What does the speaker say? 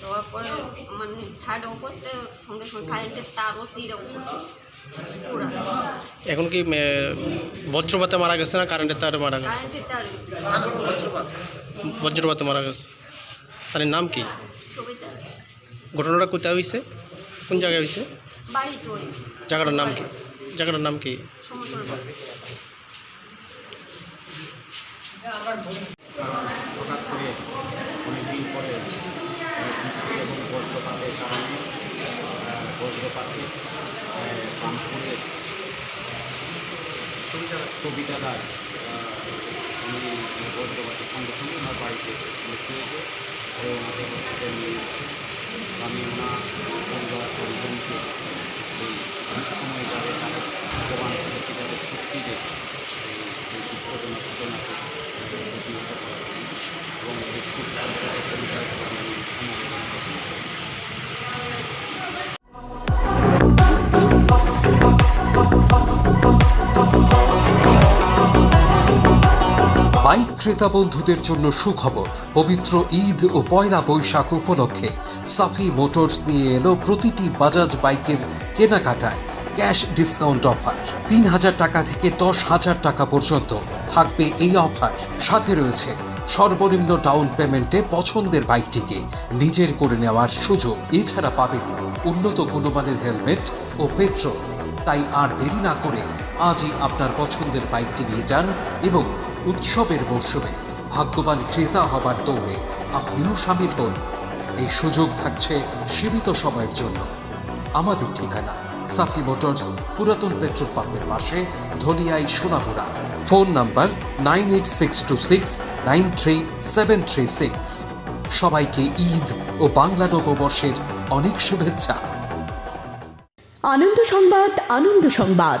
দেওয়ার পরে মানে থার্ড অবস্থে সঙ্গে সঙ্গে কারেন্টের তারও সিরে পুরা এখন কি বজ্রপাতে মারা গেছে না কারেন্টের তারে মারা গেছে? বজ্রপাতে। মারা গেছে। তার নাম কি? ঘটনাটা কোথায় হয়েছে কোন জায়গায় হয়েছে জায়গাটার নাম কি? জায়গাটার নাম কি? সমতল হঠাৎ করে অনেকদিন পরে বৃষ্টি এবং বজ্রপাতের কারণে বজ্রপাতে আহ, কানপুরের সবিতাদার উনি বজ্রপাতের সঙ্গে সঙ্গে ওনার বাড়িতে আমি ওনার পরিবার ক্রেতা বন্ধুদের জন্য সুখবর। পবিত্র ঈদ ও পয়লা বৈশাখ উপলক্ষে সাফি মোটরস নিয়ে এলো প্রতিটি বাজাজ বাইকের কেনাকাটায় ক্যাশ ডিসকাউন্ট অফার। তিন হাজার টাকা থেকে দশ হাজার টাকা পর্যন্ত থাকবে এই অফার। সাথে রয়েছে সর্বনিম্ন ডাউন পেমেন্টে পছন্দের বাইকটিকে নিজের করে নেওয়ার সুযোগ। এছাড়া পাবেন উন্নত গুণমানের হেলমেট ও পেট্রোল। তাই আর দেরি না করে আজই আপনার পছন্দের বাইকটি নিয়ে যান এবং উৎসবের মরশুমে ভাগ্যবান ক্রেতা হবার দৌড়ে আপনিও সামিল হন। এই সুযোগ থাকছে সীমিত সময়ের জন্য। আমাদের ঠিকানা সাফি মোটরস, পুরাতন পেট্রোল পাম্পের পাশে ধলিয়াই Sonapura. Phone number nine eight six two six, nine three seven three six. সবাইকে ঈদ ও বাংলা নববর্ষের অনেক শুভেচ্ছা। আনন্দ সংবাদ আনন্দ সংবাদ।